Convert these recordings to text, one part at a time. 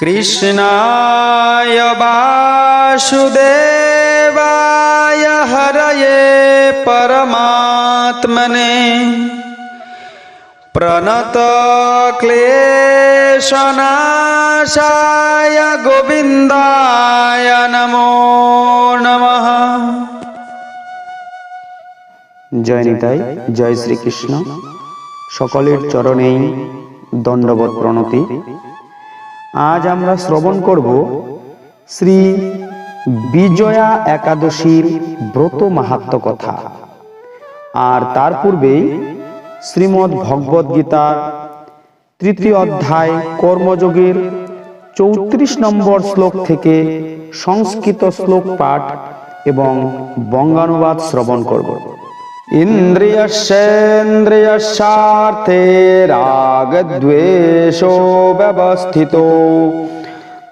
कृष्णाय वासुदेवाय हरये परमात्मने प्रणतक्लेशनाशाय गोविन्दाय नमो नमः জয় নিতাই জয় শ্রীকৃষ্ণ সকলের চরণেই দণ্ডবত প্রণতি আজ আমরা শ্রবণ করব শ্রী বিজয়া একাদশীর ব্রত মাহাত্ম কথা। আর তার পূর্বেই শ্রীমদ্ ভগবদ গীতার তৃতীয় অধ্যায় কর্মযোগের চৌত্রিশ নম্বর শ্লোক থেকে সংস্কৃত শ্লোক পাঠ এবং বঙ্গানুবাদ শ্রবণ করব। ইন্দ্রিয়স্যেন্দ্রিয়স্বার্থে রাগদ্বেষো ব্যবস্থিতো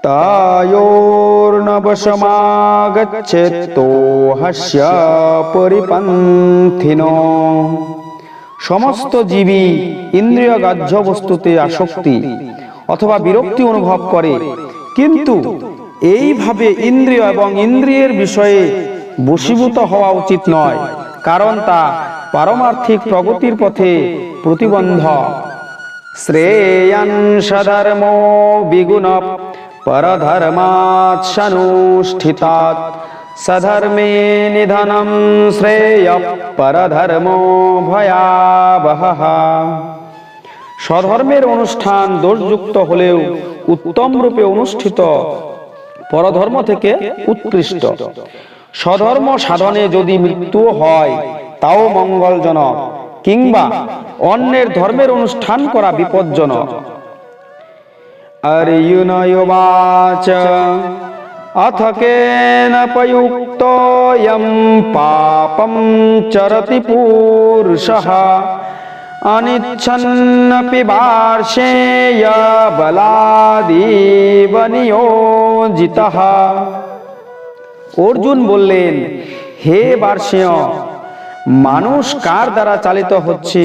তায়োর্নবশমাগচ্ছেত্তো হস্য পরিপন্থিন সমস্ত জীবী ইন্দ্রিয় গ্রাহ্য বস্তুতে আসক্তি অথবা বিরক্তি অনুভব করে কিন্তু এইভাবে ইন্দ্রিয় এবং ইন্দ্রিয়ের বিষয়ে বশীভূত হওয়া উচিত নয়। কারণ তা পারমার্থিক প্রগতির পথে প্রতিবন্ধক শ্রেয়ান সধর্ম বিগুণ পরধর্মাৎসনুষ্ঠিতাৎ সধর্মে নিধনম শ্রেয় পরধর্ম ভয়াবহ। স্বধর্মের অনুষ্ঠান দোষযুক্ত হলেও উত্তম রূপে অনুষ্ঠিত পরধর্ম থেকে উৎকৃষ্ট। স্বধর্ম সাধনে যদি মৃত্যু হয়, তাও মঙ্গলজনক, কিংবা অন্যের ধর্মের অনুষ্ঠান করা বিপজ্জনক। অর্যুনয়বাচ অথ কেন প্রযুক্তয়ম পাপম চরতি পুরুষঃ অনিচ্ছন্নপি বার্ষেয় বলাদিব নিয়োজিতঃ অর্জুন বললেন, হে বার্ষেয়, মানুষ কার দ্বারা চালিত হচ্ছে?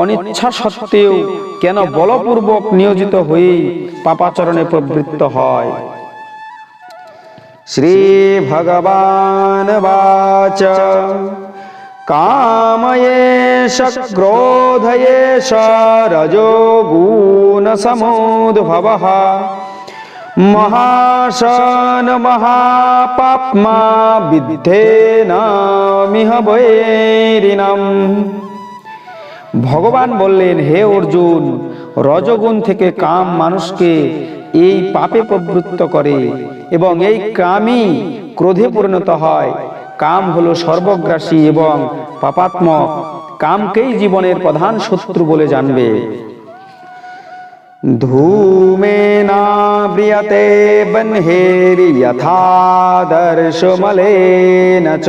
অনিচ্ছা সত্ত্বেও কেন বলপূর্বক নিয়োজিত হয়ে পাপাচরণে প্রবৃত্ত হয়? শ্রী ভগবান বাচ কাময়েশ ক্রোধয়েশ রজোগুণ সমুদ্ভবः মহাশন মহাপাপ্মা বিদ্ধেনামিহ বৈরিণম। ভগবান বললেন, হে অর্জুন, রজগুণ থেকে কাম মানুষকে এই পাপে প্রবৃত্ত করে এবং এই কামই ক্রোধে পরিণত হয়। কাম হলো সর্বগ্রাসী এবং পাপাত্মক কামকেই জীবনের প্রধান শত্রু বলে জানবে। धूमेनाव्रियते बह्नेरि यथादर्शमलेन च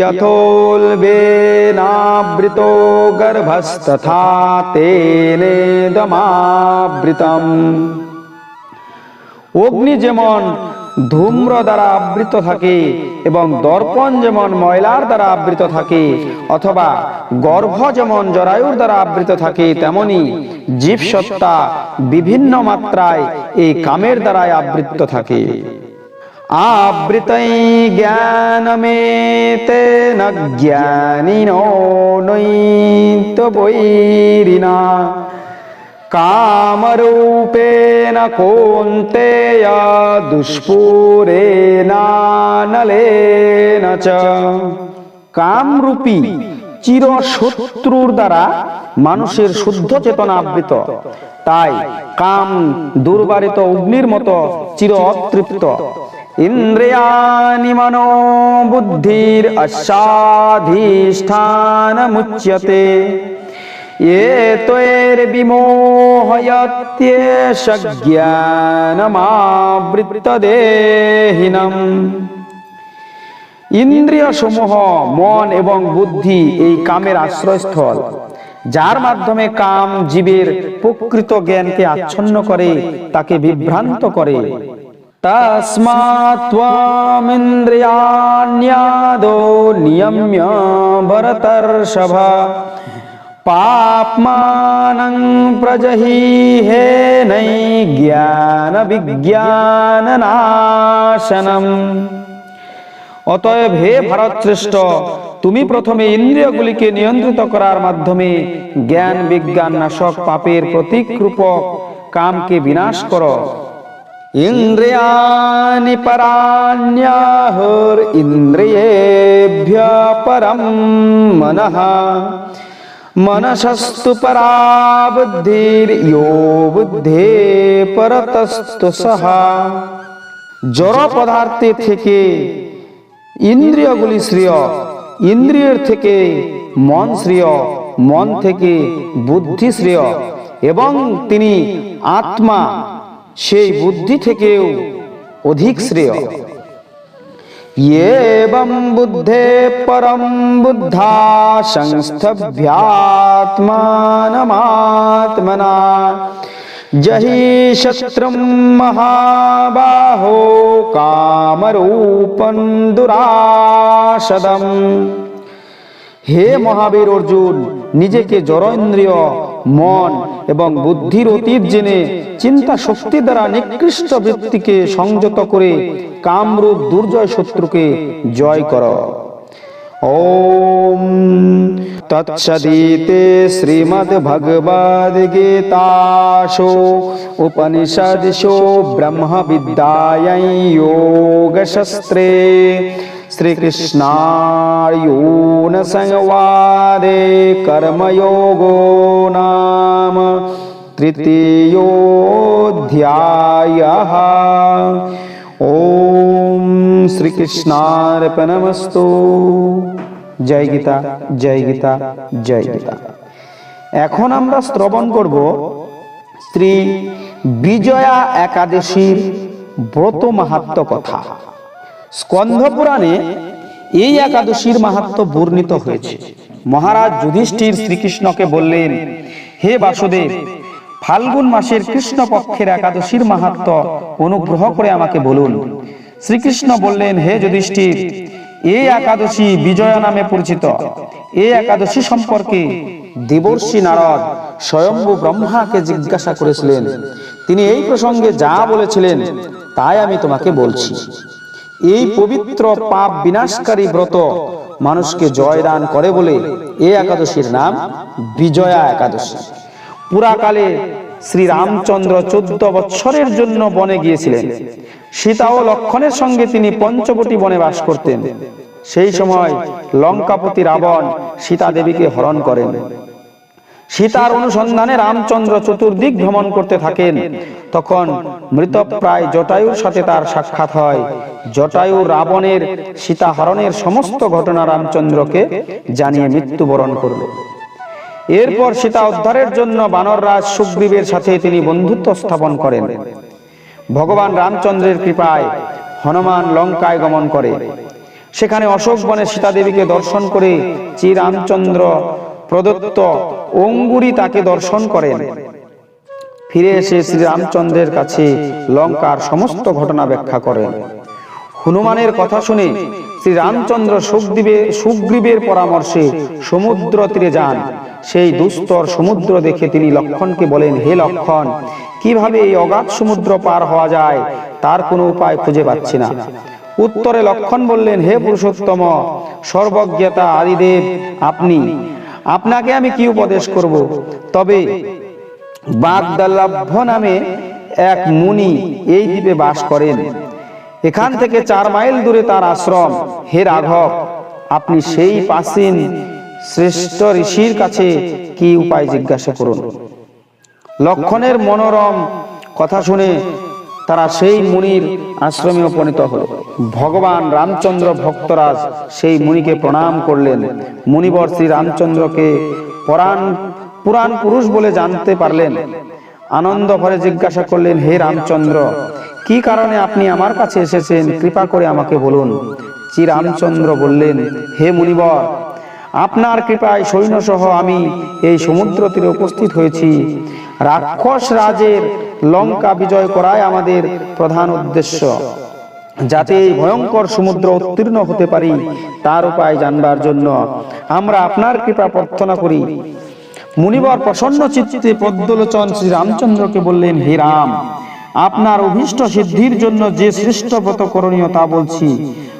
यथोल्बेनावृतो गर्भस्तथा तेनेदमावृतम् অগ্নি যেমন ধূম্র দ্বারা আবৃত থাকে এবং দর্পণ যেমন ময়লার দ্বারা আবৃত থাকে অথবা গর্ভ যেমন জরায়ুর দ্বারা আবৃত থাকে, তেমনি জীব সত্তা বিভিন্ন মাত্রায় এই কামের দ্বারাই আবৃত থাকে। আবৃতই জ্ঞানমেতে ন জ্ঞানিনো নৈত বৈরিনা কামরূপেণ কৌন্তেয় দুষ্পুরেণানলেন চ কামরূপী চির শত্রুর দ্বারা মানুষের শুদ্ধ চেতনা আবৃত। তাই কাম দুর্বারিত অগ্নির মতো চির অতৃপ্ত। ইন্দ্রিয়ানি মনো বুদ্ধির অসাধিষ্ঠান মুচ্যতে। ये त्वैर्विमोहयत्येष জ্ঞানমাবৃতদেহিনম ইন্দ্রিয় সমূহ মন এবং বুদ্ধি এই কামের আশ্রয়স্থল যার মাধ্যমে কাম জীবের প্রকৃত জ্ঞানকে আচ্ছন্ন করে তাকে বিভ্রান্ত করে তস্মাত্ত্বমিন্দ্রিয়াণ্যাদো নিয়ম্য ভরতর্ষভ পাপমানং প্রজহিহে নাই জ্ঞান বিজ্ঞান নাশনম অতএব হে ভারত শ্রেষ্ঠ তুমি প্রথমে ইন্দ্রিয়গুলিকে নিয়ন্ত্রিত করার মাধ্যমে জ্ঞান, বিজ্ঞান, নাশক, পাপের প্রতীক রূপক কামকে বিনাশ করো। ইন্দ্রিয়ানি পরাণ্যাহুর ইন্দ্রিয়েভ্য পরম মনঃ পরা বুদ্ধির ইয়ো বুদ্ধে পরতস্তু সহা জড় পদার্থে থেকে ইন্দ্রিয়গুলি শ্রেয় ইন্দ্রিয়ের থেকে মন শ্রেয় মন থেকে বুদ্ধি শ্রেয় এবং তিনি আত্মা সেই বুদ্ধি থেকেও অধিক শ্রেয় एवं बुद्धे परम बुद्धा संस्थभ्यात्मानमात्मना जहि शत्रुं महाबाहो कामरूपं दुराशदम् হে মহাবীর অর্জুন নিজেকে জড়েন্দ্রিয় মন এবং বুদ্ধির অতীত জেনে চিন্তা শক্তি দ্বারা নিকৃষ্ট বৃত্তিকে সংযত করে কামরূপ দুর্জয় শত্রুকে জয় কর। ওম তৎসদিতে শ্রীমদ্ ভগবদ গীতাশো উপনিষদশো ব্রহ্ম বিদ্যায় যোগশস্ত্রে শ্রীকৃষ্ণার্জুন সংবাদে কর্মযোগো নাম তৃতীয়োऽধ্যায়ः ওম শ্রীকৃষ্ণার্পণমস্তু জয় গীতা জয় গীতা জয় গীতা এখন আমরা শ্রবণ করব শ্রী বিজয়া একাদশীর ব্রত মাহাত্ম কথা। স্কন্ধ পুরাণে এই একাদশীর মাহাত্ম বর্ণিত হয়েছে। মহারাজ যুধিষ্ঠির শ্রীকৃষ্ণকে বললেন, হে বাসুদেব, ফাল্গুন মাসের কৃষ্ণ পক্ষের একাদশীর মাহাত্ম অনুগ্রহ করে আমাকে বলুন। শ্রীকৃষ্ণ বললেন, হে যুধিষ্ঠির, এই একাদশী বিজয়া নামে পরিচিত। এই একাদশী সম্পর্কে দেবর্ষি নারদ স্বয়ম্ভু ব্রহ্মাকে জিজ্ঞাসা করেছিলেন। তিনি এই প্রসঙ্গে যা বলেছিলেন, তাই আমি তোমাকে বলছি। এই পবিত্র পাপ বিনাশকারী ব্রত মানুষকে জয়দান করে বলে এই একাদশীর নাম বিজয়া একাদশী। পুরাকালে শ্রী রামচন্দ্র চোদ্দ বৎসরের জন্য বনে গিয়েছিলেন। সীতা ও লক্ষণের সঙ্গে তিনি পঞ্চবটি বনে বাস করতেন। সেই সময় লঙ্কাপতি রাবণ সীতা দেবীকে হরণ করেন। সীতার অনুসন্ধানে রামচন্দ্র চতুর্দিক ভ্রমণ করতে থাকেন। তখন মৃতপ্রায় জটায়ুর সাথে তার সাক্ষাৎ হয়। জটায়ু রাবণের সীতা হরণের সমস্ত ঘটনা রামচন্দ্রকে জানিয়ে মৃত্যুবরণ করল। এরপর সীতা উদ্ধারের জন্য বানররাজ সুগ্রীবের সাথে তিনি বন্ধুত্ব স্থাপন করেন। ভগবান রামচন্দ্রের কৃপায় হনুমান লঙ্কায় গমন করে। সেখানে অশোক বনে সীতা দেবীকে দর্শন করে শ্রী রামচন্দ্র প্রদত্ত অঙ্গুরি তাকে দর্শন করেন। ফিরে এসে শ্রী রামচন্দ্রের কাছে লঙ্কার সমস্ত ঘটনা ব্যাখ্যা করেন। হনুমানের কথা শুনে শ্রী রামচন্দ্র সুগ্রীবে সুগ্রীবের পরামর্শে সমুদ্র তীরে যান। সেই দুস্তর সমুদ্র দেখে তিনি লক্ষণকে বলেন, হে লক্ষণ, কীভাবে এই অগাধ সমুদ্র পার হওয়া যায়? তার কোনো উপায় খুঁজে পাচ্ছি না। উত্তরে লক্ষণ বললেন, হে পুরুষোত্তম, সর্বজ্ঞতা আদিদেব, আপনি আপনাকে আমি কি উপদেশ করব? তবে বাগদাল্লাভ্য নামে এক মুনি এই দ্বীপে বাস করেন। এখান থেকে চার মাইল দূরে তার আশ্রম। হে রাঘব, আপনি সেই প্রাচীন শ্রেষ্ঠ ঋষির কাছে কি উপায় জিজ্ঞাসা করুন? লক্ষণের মনোরম কথা শুনে তারা সেই মুনির আশ্রমে উপনীত হল। ভগবান রামচন্দ্র ভক্তরাজ সেই মুনিকে প্রণাম করলেন। মুনিবর শ্রী রামচন্দ্রকে পুরাণ পুরাণ পুরুষ বলে জানতে পারলেন। আনন্দ ভরে জিজ্ঞাসা করলেন, হে রামচন্দ্র, কি কারণে আপনি আমার কাছে এসেছেন? কৃপা করে আমাকে বলুন। শ্রী রামচন্দ্র বললেন, হে মুনিবর, আপনার কৃপায় সৈন্যসহ আমি এই সমুদ্র তীরে উপস্থিত হয়েছি। রাক্ষস রাজের লঙ্কা বিজয় করাই আমাদের প্রধান উদ্দেশ্য। যাতে এই ভয়ঙ্কর সমুদ্র উত্তীর্ণ হতে পারি, তার উপায় জানবার জন্য আমরা আপনার কৃপা প্রার্থনা করি। মুনিবর প্রসন্ন চিত্তে পদ্মলোচন শ্রী রামচন্দ্রকে বললেন, হে রাম, আপনার অভিষ্ট সিদ্ধির জন্য যে শ্রেষ্ঠ ব্রত করণীয় তা বলছি।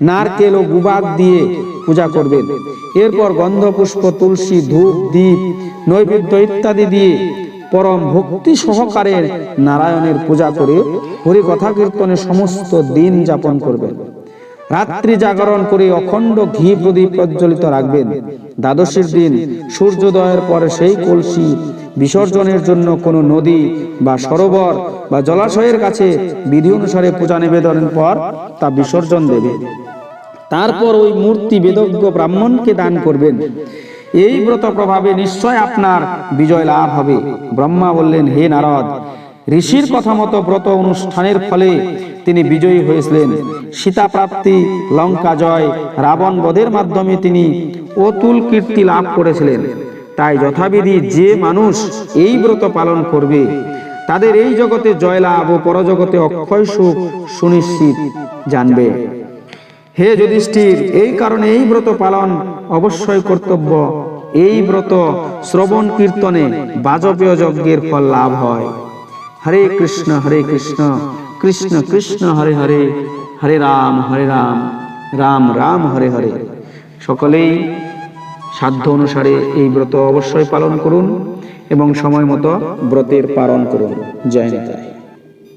নারকেল ও গুবাক দিয়ে পূজা করবেন। এরপর গন্ধ পুষ্প তুলসী, ধূপ দ্বীপ নৈবেদ্য ইত্যাদি দিয়ে পরম ভক্তি সহকারে নারায়ণের পূজা করে হরি কথা কীর্তনে সমস্ত দিন যাপন করবেন। রাত্রি জাগরণ করে অখণ্ড ঘি প্রদীপ প্রজ্বলিত রাখবেন। দ্বাদশীর দিন সূর্যোদয়ের পরে সেই কলসি বিসর্জনের জন্য কোনো নদী বা সরোবর বা জলাশয়ের কাছে বিধি অনুসারে পূজা নিবেদনের পর তা বিসর্জন দেবে। তারপর ওই মূর্তি বেদজ্ঞ ব্রাহ্মণকে দান করবেন। এই ব্রত প্রভাবে নিশ্চয় আপনার বিজয় লাভ হবে। ব্রহ্মা বললেন, হে নারদ, ঋষির কথা মতো ব্রত অনুষ্ঠানের ফলে তিনি বিজয়ী হয়েছিলেন। সীতা প্রাপ্তি, লঙ্কা জয়, রাবণ বধের মাধ্যমে তিনি অতুল কীর্তি লাভ করেছিলেন। তাই যথাবিধি যে মানুষ এই ব্রত পালন করবে, তাদের এই জগতে জয়লাভ ও পরজগতে অক্ষয় সুখ সুনিশ্চিত জানবে। হে যুধিষ্ঠির, এই কারণে এই ব্রত পালন অবশ্যই কর্তব্য। এই ব্রত শ্রবণ কীর্তনে বাজপেয় যজ্ঞের ফল লাভ হয়। হরে কৃষ্ণ হরে কৃষ্ণ কৃষ্ণ কৃষ্ণ, হরে হরে হরে রাম হরে রাম রাম রাম, হরে হরে। সকলেই সাধ্য অনুসারে এই ব্রত অবশ্যই পালন করুন এবং সময় মতো ব্রতের পালন করুন। জয় নিতাই।